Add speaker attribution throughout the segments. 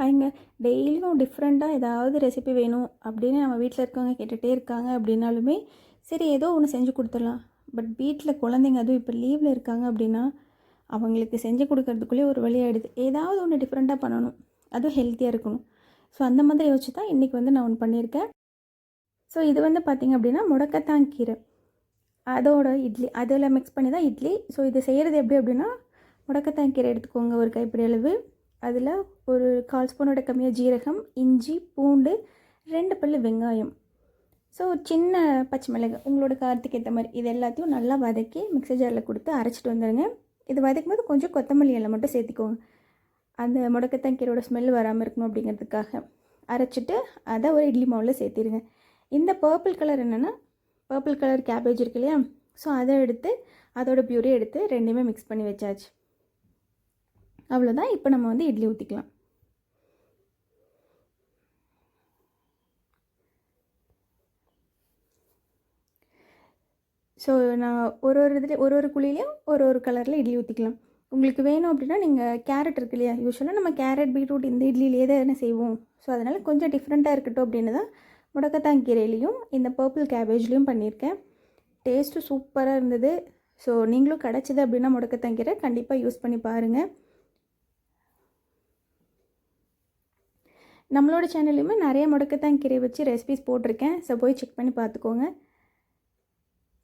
Speaker 1: ஹாய்ங்க டெய்லியும் டிஃப்ரெண்ட்டாக ஏதாவது ரெசிபி வேணும் அப்படின்னு நம்ம வீட்டில் இருக்கவங்க கேட்டுகிட்டே இருக்காங்க அப்படின்னாலுமே சரி ஏதோ ஒன்று செஞ்சு கொடுத்துடலாம். பட் வீட்டில் குழந்தைங்க அதுவும் இப்போ லீவில் இருக்காங்க அப்படின்னா அவங்களுக்கு செஞ்சு கொடுக்கறதுக்குள்ளே ஒரு வழி ஆகிடுது ஏதாவது ஒன்று டிஃப்ரெண்ட்டாக பண்ணணும். அதுவும் ஹெல்த்தியாக இருக்கணும். ஸோ அந்த மாதிரி யோசிச்சு தான் இன்றைக்கி வந்து நான் ஒன்று பண்ணியிருக்கேன். ஸோ இது வந்து பார்த்திங்க அப்படின்னா முடக்கத்தான் கீரை. அதோட இட்லி அதில் மிக்ஸ் பண்ணி தான் இட்லி. ஸோ இது செய்கிறது எப்படி அப்படின்னா முடக்கத்தான் கீரை எடுத்துக்கோங்க ஒரு கைப்பிடி அளவு. அதில் ஒரு கால் ஸ்பூனோட கம்மியாக ஜீரகம் இஞ்சி பூண்டு ரெண்டு பல்லு வெங்காயம். ஸோ சின்ன பச்சை மிளகு உங்களோட காரத்துக்கு ஏற்ற மாதிரி இது எல்லாத்தையும் நல்லா வதக்கி மிக்சர் ஜாரில் கொடுத்து அரைச்சிட்டு வந்துடுங்க இது வதக்கும் போது கொஞ்சம் கொத்தமல்லி எல்லாம் மட்டும் சேர்த்திக்கோங்க. அந்த முடக்கத்தான் கீரையோட ஸ்மெல் வராமல் இருக்கணும் அப்படிங்கிறதுக்காக. அரைச்சிட்டு அதை ஒரு இட்லி மாவில் சேர்த்திடுங்க இந்த பர்பிள் கலர் என்னென்னா பர்பிள் கலர் கேபேஜ் இருக்கு இல்லையா? ஸோ அதை எடுத்து அதோட பியூரி எடுத்து ரெண்டையுமே மிக்ஸ் பண்ணி வச்சாச்சு. அவ்வளோதான் இப்போ நம்ம வந்து இட்லி ஊற்றிக்கலாம் ஸோ நான் ஒரு ஒரு இதில் ஒரு ஒரு குழிலையும் ஒரு ஒரு கலரில் இட்லி ஊற்றிக்கலாம் உங்களுக்கு வேணும் அப்படின்னா நீங்கள் கேரட் இருக்கு இல்லையா? யூஸ்வலாக நம்ம கேரட் பீட்ரூட் இந்த இட்லியிலே தான் செய்வோம். ஸோ அதனால் கொஞ்சம் டிஃப்ரெண்ட்டாக இருக்கட்டும் அப்படின்னு தான் முடக்கத்தான் கீரையிலையும் இந்த பர்பிள் கேபேஜ்லேயும் பண்ணியிருக்கேன். டேஸ்ட்டு சூப்பராக இருந்தது. ஸோ நீங்களும் கிடச்சிது அப்படின்னா முடக்கத்தான் கீரை கண்டிப்பாக யூஸ் பண்ணி பாருங்கள் நம்மளோட சேனல்லையுமே நிறைய முடக்கத்தான் கீரை வச்சு ரெசிபிஸ் போட்டிருக்கேன். ஸோ போய் செக் பண்ணி பார்த்துக்கோங்க.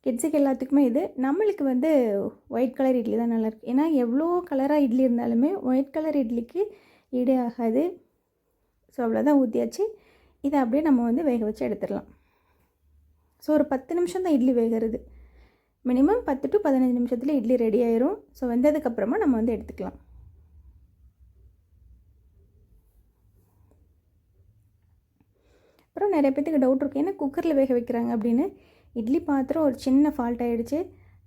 Speaker 1: கிட்ஸுக்கு எல்லாத்துக்குமே இது. நம்மளுக்கு வந்து ஒயிட் கலர் இட்லி தான் நல்லாயிருக்கு ஏன்னா எவ்வளோ கலராக இட்லி இருந்தாலுமே ஒயிட் கலர் இட்லிக்கு ஈடே ஆகாது. ஸோ அவ்வளோதான் ஊற்றியாச்சு இதை அப்படியே நம்ம வந்து வேக வச்சு எடுத்துடலாம். ஸோ ஒரு பத்து நிமிஷம் தான் இட்லி வேகிறது. மினிமம் பத்து டு பதினஞ்சு நிமிஷத்தில் இட்லி ரெடி ஆயிரும். ஸோ வெந்ததுக்கப்புறமா நம்ம வந்து எடுத்துக்கலாம். அப்புறம் நிறைய பேத்துக்கு டவுட் இருக்குது ஏன்னா குக்கரில் வேக வைக்கிறாங்க? அப்படின்னு. இட்லி பாத்திரம் ஒரு சின்ன ஃபால்ட் ஆகிடுச்சு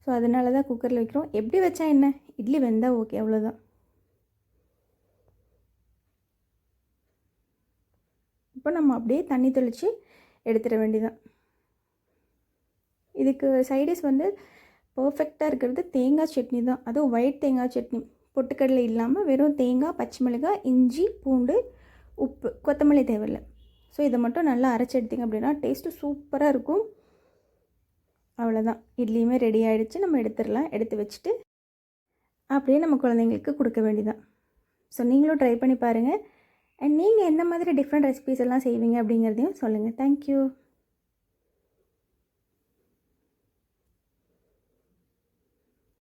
Speaker 1: ஸோ அதனால தான் குக்கரில் வைக்கிறோம். எப்படி வச்சா என்ன? இட்லி வெந்தால் ஓகே அவ்வளோதான் இப்போ நம்ம அப்படியே தண்ணி தெளித்து எடுத்துட வேண்டியதான் இதுக்கு சைடிஸ் வந்து பர்ஃபெக்டாக இருக்கிறது தேங்காய் சட்னி தான். அதுவும் ஒயிட் தேங்காய் சட்னி. பொட்டுக்கடலை இல்லாமல் வெறும் தேங்காய் பச்சை மிளகாய் இஞ்சி பூண்டு உப்பு கொத்தமல்லி தேவையில்லை. ஸோ இதை மட்டும் நல்லா அரைச்சி எடுத்திங்க அப்படின்னா டேஸ்ட்டு சூப்பராக இருக்கும். அவ்வளோதான் இட்லியுமே ரெடி ஆகிடுச்சு நம்ம எடுத்துடலாம். எடுத்து வச்சுட்டு அப்படியே நம்ம குழந்தைங்களுக்கு கொடுக்க வேண்டியதான் ஸோ நீங்களும் ட்ரை பண்ணி பாருங்கள் அண்ட் நீங்கள் எந்த மாதிரி டிஃப்ரெண்ட் ரெசிபீஸ் எல்லாம் செய்வீங்க அப்படிங்கிறதையும் சொல்லுங்கள் தேங்க்யூ